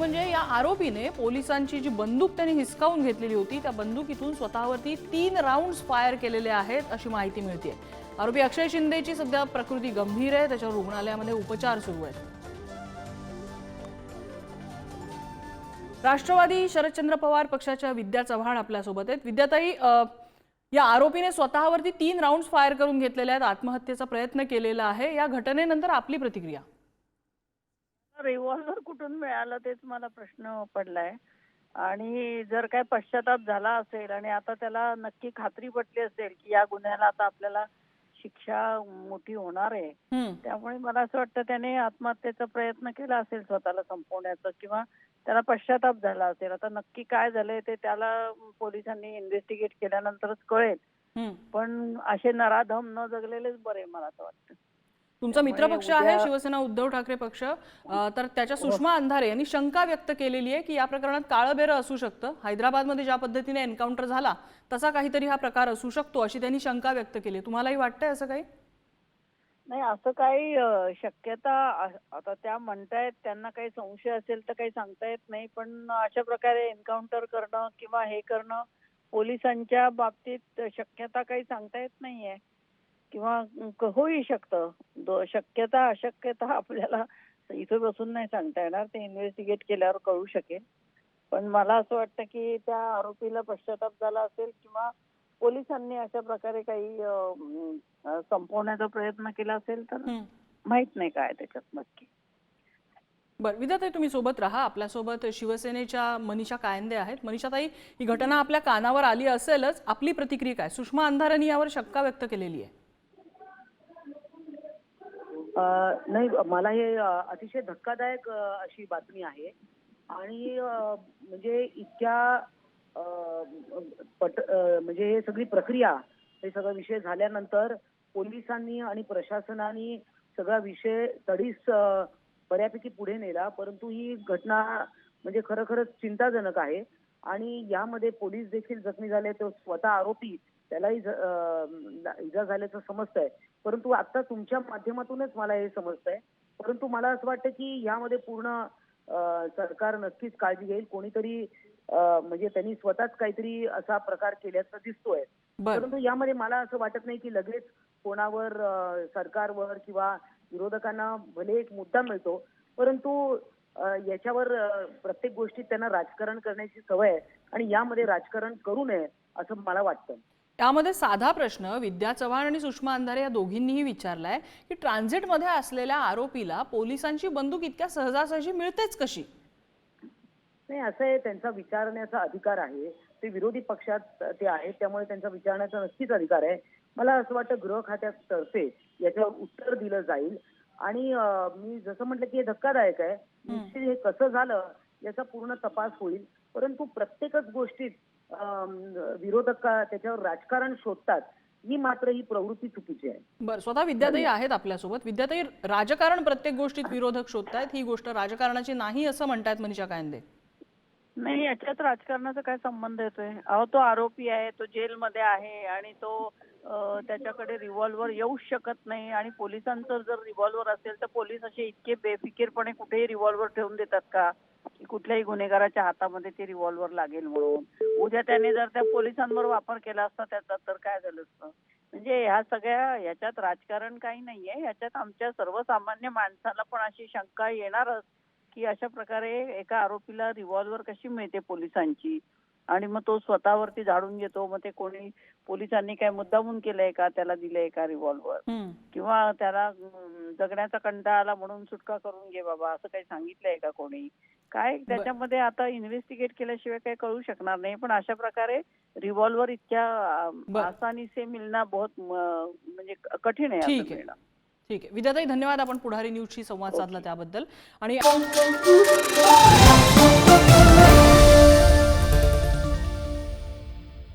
म्हणजे या आरोपीने पोलिसांची जी बंदूक त्यांनी हिसकावून घेतलेली होती त्या बंदुकीतून स्वतःवरती तीन राऊंड फायर केलेले आहेत अशी माहिती मिळते आरोपी अक्षय शिंदेची सध्या प्रकृती गंभीर आहे त्याच्यावर रुग्णालयामध्ये उपचार सुरू आहेत. राष्ट्रवादी शरदचंद्र पवार पक्षाच्या विद्या चव्हाण आपल्यासोबत आहेत. विद्याताई या आरोपीने स्वतःवरती तीन राऊंड फायर करून घेतलेले आहेत आत्महत्येचा प्रयत्न केलेला आहे. या घटनेनंतर आपली प्रतिक्रिया? रिव्हॉल्वर कुठून मिळालं तेच मला प्रश्न पडलाय आणि जर काय पश्चाताप झाला असेल आणि आता त्याला नक्की खात्री पटली असेल की या गुन्ह्याला आता आपल्याला शिक्षा मोठी होणार आहे. त्यामुळे मला असं वाटतं त्याने आत्महत्येचा प्रयत्न केला असेल स्वतःला संपवण्याचा किंवा त्याला पश्चाताप झाला असेल आता नक्की काय झालंय ते त्याला पोलिसांनी इन्व्हेस्टिगेट केल्यानंतरच कळेल. पण असे नराधम न जगलेलेच बरे मला असं वाटतं तुमचा मित्रपक्ष आहे शिवसेना उद्धव ठाकरे पक्ष. तर त्याच्या सुषमा अंधारे यांनी शंका व्यक्त केलेली आहे की या प्रकरणात काळं असू शकतं. हैदराबादमध्ये ज्या पद्धतीने एन्काउंटर झाला तसा काहीतरी हा प्रकार असू शकतो अशी त्यांनी शंका व्यक्त केली तुम्हालाही वाटतंय असं काही? नाही असं काही शक्यता आता त्या म्हणतायत त्यांना काही संशय असेल तर काही सांगता येत नाही पण अशा प्रकारे एन्काउंटर करणं किंवा हे करणं पोलिसांच्या बाबतीत शक्यता काही सांगता येत नाहीये. किंवा होऊही शकतं. शक्यता अशक्यता आपल्याला इथे बसून नाही सांगता येणार. ते इन्व्हेस्टिगेट केल्यावर कळू शकेल. पण मला असं वाटतं की त्या आरोपीला पश्चाताप झाला असेल किंवा पोलिसांनी अशा प्रकारे काही संपवण्याचा प्रयत्न केला असेल तर. माहीत नाही काय त्याच्यात नक्की. बरं विद्याताई तुम्ही सोबत राहा. आपल्यासोबत शिवसेनेच्या मनीषा कायंदे आहेत. मनीषाताई ही घटना आपल्या कानावर आली असेलच. आपली प्रतिक्रिया काय? सुषमा अंधारांनी यावर शंका व्यक्त केलेली आहे. नाही मला हे अतिशय धक्कादायक अशी बातमी आहे. आणि म्हणजे इतक्या पट म्हणजे हे सगळी प्रक्रिया हे सगळा विषय झाल्यानंतर पोलिसांनी आणि प्रशासनाने सगळा विषय तडीस बऱ्यापैकी पुढे नेला. परंतु ही घटना म्हणजे खरोखरच चिंताजनक आहे. आणि यामध्ये पोलीस देखील जखमी झाले. तो स्वतः आरोपी अ, इजा झाल्याचं समजतंय. परंतु आता तुमच्या माध्यमातूनच मला हे समजतंय. परंतु मला असं वाटतं की यामध्ये पूर्ण सरकार नक्कीच काळजी घेईल. कोणीतरी म्हणजे त्यांनी स्वतःच काहीतरी असा प्रकार केल्याचं दिसतोय. परंतु यामध्ये मला असं वाटत नाही की लगेच कोणावर सरकारवर किंवा विरोधकांना भले एक मुद्दा मिळतो परंतु याच्यावर प्रत्येक गोष्टीत त्यांना राजकारण करण्याची सवय आहे आणि यामध्ये राजकारण करू नये असं मला वाटतं. यामध्ये साधा प्रश्न विद्या चव्हाण आणि सुषमा अंधारे या दोघींनीही विचारलाय की ट्रान्झिटमध्ये असलेल्या आरोपीला पोलिसांची बंदूक इतक्या सहजासहजी मिळतेच कशी? नाही असं आहे त्यांचा विचारण्याचा अधिकार आहे. ते विरोधी पक्षात ते आहेत त्यामुळे त्यांचा विचारण्याचा नक्कीच अधिकार आहे. मला असं वाटतं गृह खात्यातर्फे याच्यावर उत्तर दिलं जाईल. आणि मी जसं म्हटलं की हे धक्कादायक आहे. निश्चित हे कसं झालं याचा पूर्ण तपास होईल. परंतु प्रत्येकच गोष्टीत विरोधक त्याच्यावर राजकारण शोधतात ही मात्र ही प्रवृत्ती चुकीची आहे. बरं स्वतः विद्याताई आहेत आपल्यासोबत. विद्याताई राजकारण प्रत्येक गोष्टीत विरोधक शोधतायत ही गोष्ट राजकारणाची नाही असं म्हणतायत मनीषा कायंदे. नाही याच्यात राजकारणाचा काय संबंध येतोय? अहो तो आरोपी आहे तो जेलमध्ये आहे आणि तो त्याच्याकडे रिव्हॉल्वर येऊच शकत नाही आणि पोलिसांचं जर रिव्हॉल्वर असेल तर पोलीस असे इतके बेफिकीरपणे कुठेही रिव्हॉल्वर ठेवून देतात का? की कुठल्याही गुन्हेगाराच्या हातामध्ये ते रिव्हॉल्वर लागेल म्हणून. उद्या त्याने जर त्या पोलिसांवर वापर केला असता त्याचा तर काय झालं असतं? म्हणजे ह्या सगळ्या याच्यात राजकारण काही नाहीये. याच्यात आमच्या सर्वसामान्य माणसाला पण अशी शंका येणारच की अशा प्रकारे एका आरोपीला रिव्हॉल्वर कशी मिळते पोलिसांची? आणि मग तो स्वतःवरती झाडून घेतो. मग ते कोणी पोलिसांनी काय मुद्दामून केलंय का? त्याला दिलंय का रिव्हॉल्वर. किंवा त्याला जगण्याचा कंटाळा आला म्हणून सुटका करून घे बाबा. असं काही सांगितलंय का कोणी? काय? त्याच्यामध्ये आता इन्व्हेस्टिगेट केल्याशिवाय काही कळू शकणार नाही. पण अशा प्रकारे रिव्हॉल्वर इतक्या. आसानी से मिळणं बहुत म्हणजे कठीण आहे ठीक आहे. ठीक आहे. विद्याताई धन्यवाद आपण पुढारी न्यूजशी संवाद साधला त्याबद्दल. आणि